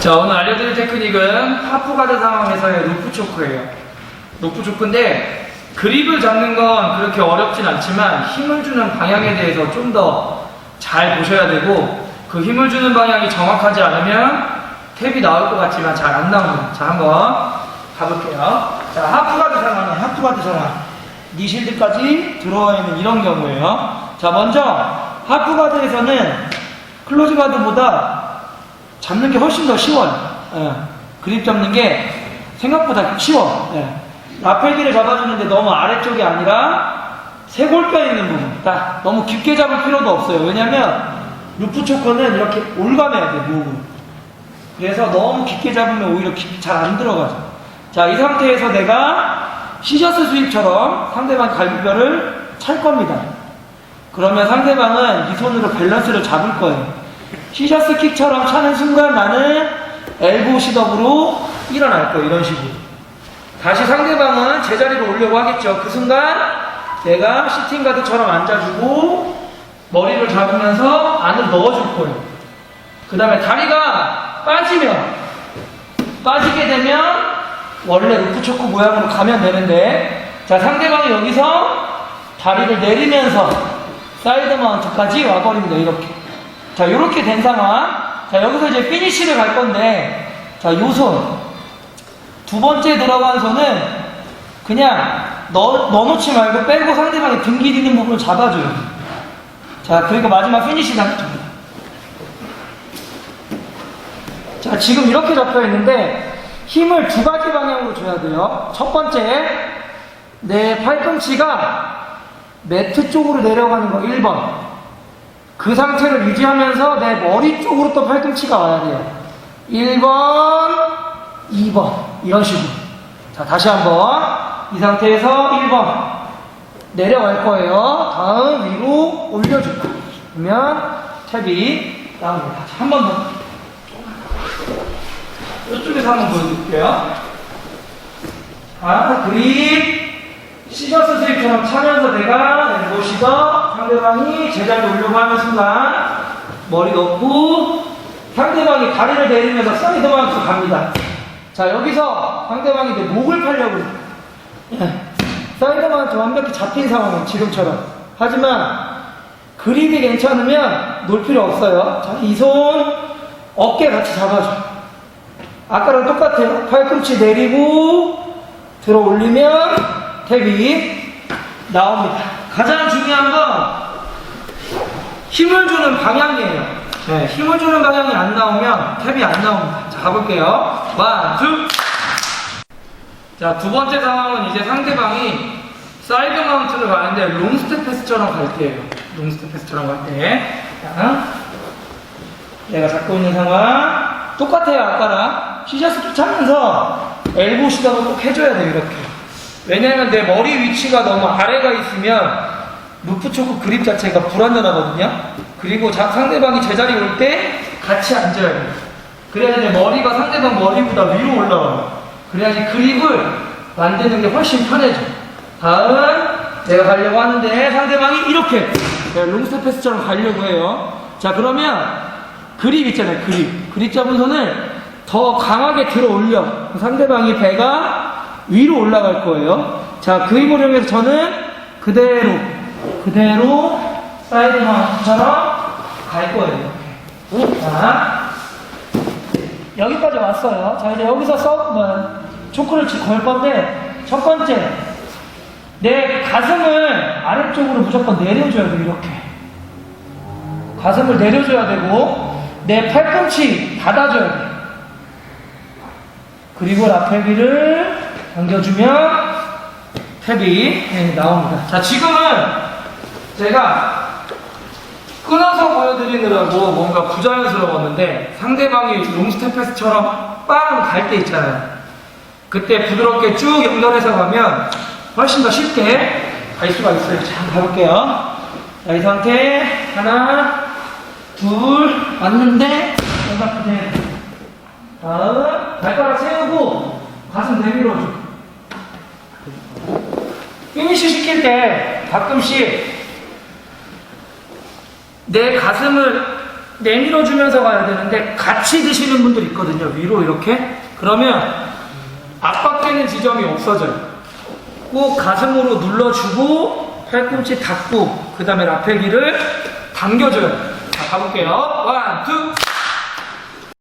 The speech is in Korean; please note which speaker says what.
Speaker 1: 자, 오늘 알려드릴 테크닉은 하프 가드 상황에서의 루프 초크예요. 루프 초크인데 그립을 잡는 건 그렇게 어렵진 않지만 힘을 주는 방향에 대해서 좀 더 잘 보셔야 되고 그 힘을 주는 방향이 정확하지 않으면 탭이 나올 것 같지만 잘 안 나옵니다. 자, 한번 가볼게요. 자, 하프 가드 상황이에요. 하프 가드 상황. 니 실드까지 들어와 있는 이런 경우예요. 자, 먼저 하프 가드에서는 클로즈 가드보다 잡는 게 훨씬 더 쉬워요. 예. 그립 잡는 게 생각보다 쉬워. 예. 라펠기를 잡아주는데 너무 아래쪽이 아니라 쇄골뼈 있는 부분. 딱 너무 깊게 잡을 필요도 없어요. 왜냐면 루프 초커는 이렇게 올가매야 돼, 목을. 그래서 너무 깊게 잡으면 오히려 잘 안 들어가죠. 자, 이 상태에서 내가 시셔스 스윕처럼 상대방 갈비뼈를 찰 겁니다. 그러면 상대방은 이 손으로 밸런스를 잡을 거예요. 시셔스 킥처럼 차는 순간 나는 엘보 시덥으로 일어날 거예요. 이런 식으로. 다시 상대방은 제자리로 오려고 하겠죠. 그 순간 내가 시팅 가드처럼 앉아주고 머리를 잡으면서 안으로 넣어줄 거예요. 그 다음에 다리가 빠지면 빠지게 되면 원래 루프 초크 모양으로 가면 되는데 자 상대방이 여기서 다리를 내리면서 사이드 마운트까지 와버립니다. 이렇게. 자, 이렇게 된 상황. 자, 여기서 이제 피니쉬를 갈 건데, 자, 요 손. 두 번째 들어간 손은 그냥 넣, 넣어놓지 말고 빼고 상대방이 등 기리는 부분을 잡아줘요. 자, 그리고 마지막 피니쉬 당깁니다. 자, 지금 이렇게 잡혀 있는데, 힘을 두 가지 방향으로 줘야 돼요. 첫 번째, 내 팔꿈치가 매트 쪽으로 내려가는 거 1번. 그 상태를 유지하면서 내 머리 쪽으로 또 팔꿈치가 와야 돼요. 1번, 2번. 이런 식으로. 자, 다시 한번. 이 상태에서 1번. 내려갈 거예요. 다음 위로 거예요. 그러면 탭이 나옵니다. 한 번 더. 이쪽에서 한번 보여드릴게요. 자, 그립. 시저스 스립처럼 차면서 내가 왼보시더 상대방이 제자리에 오려고 하는 순간 머리 넣고 상대방이 다리를 내리면서 사이드 마운트 갑니다. 자 여기서 상대방이 내 목을 팔려고 해요. 예. 완벽히 잡힌 상황은 지금처럼 하지만 그립이 괜찮으면 놓을 필요 없어요. 자, 이 손 어깨 같이 잡아줘. 아까랑 똑같아요. 팔꿈치 내리고 들어 올리면 탭이 나옵니다. 가장 중요한 건 힘을 주는 방향이에요. 네, 힘을 주는 방향이 안 나오면 탭이 안 나옵니다. 자, 가볼게요. 원, 투. 자, 두 번째 상황은 이제 상대방이 사이드 마운트를 가는데 롱스텝 패스처럼 갈 때예요. 롱스텝 패스처럼 갈 때. 자, 내가 잡고 있는 상황 똑같아요 아까랑 시저스키 차면서 엘보 시도을 꼭 해줘야 돼요 이렇게 왜냐면 내 머리 위치가 너무 아래가 있으면 루프 초크 그립 자체가 불안전하거든요. 그리고 자- 상대방이 제자리 올 때 같이 앉아야 돼요. 그래야지 내 머리가 상대방 머리보다 위로 올라와요. 그래야지 그립을 만드는 게 훨씬 편해져. 다음 내가 가려고 하는데 상대방이 이렇게. 네, 롱스텝 패스처럼 가려고 해요. 자 그러면 그립 있잖아요, 그립. 그립 잡은 손을 더 강하게 들어 올려. 상대방이 배가 위로 올라갈 거예요. 자, 그 힘을 이용해서 저는 그대로, 그대로 사이드 마운트처럼 갈 거예요. 자, 여기까지 왔어요. 자, 이제 여기서 써, 뭐, 초크를 걸 건데, 첫 번째, 내 가슴을 아래쪽으로 무조건 내려줘야 돼, 이렇게. 가슴을 내려줘야 되고, 내 팔꿈치 닫아줘야 돼. 그리고 라펠비를 당겨주면 탭이 나옵니다. 자, 지금은 제가 끊어서 보여드리느라고 뭔가 부자연스러웠는데 상대방이 롱스텝 패스처럼 빵 갈 때 있잖아요. 그때 부드럽게 쭉 연결해서 가면 훨씬 더 쉽게 갈 수가 있어요. 자, 가볼게요. 자, 이 상태. 하나, 둘, 왔는데, 연락 그대로. 다음, 발가락 세우고, 가슴 내밀어줘. 피니쉬 시킬 때 가끔씩 내 가슴을 내밀어 주면서 가야 되는데 같이 드시는 분들 있거든요. 위로 이렇게. 그러면 압박되는 지점이 없어져요. 꼭 가슴으로 눌러주고 팔꿈치 닫고 그 다음에 라페기를 당겨줘요. 자 가볼게요. 원, 투.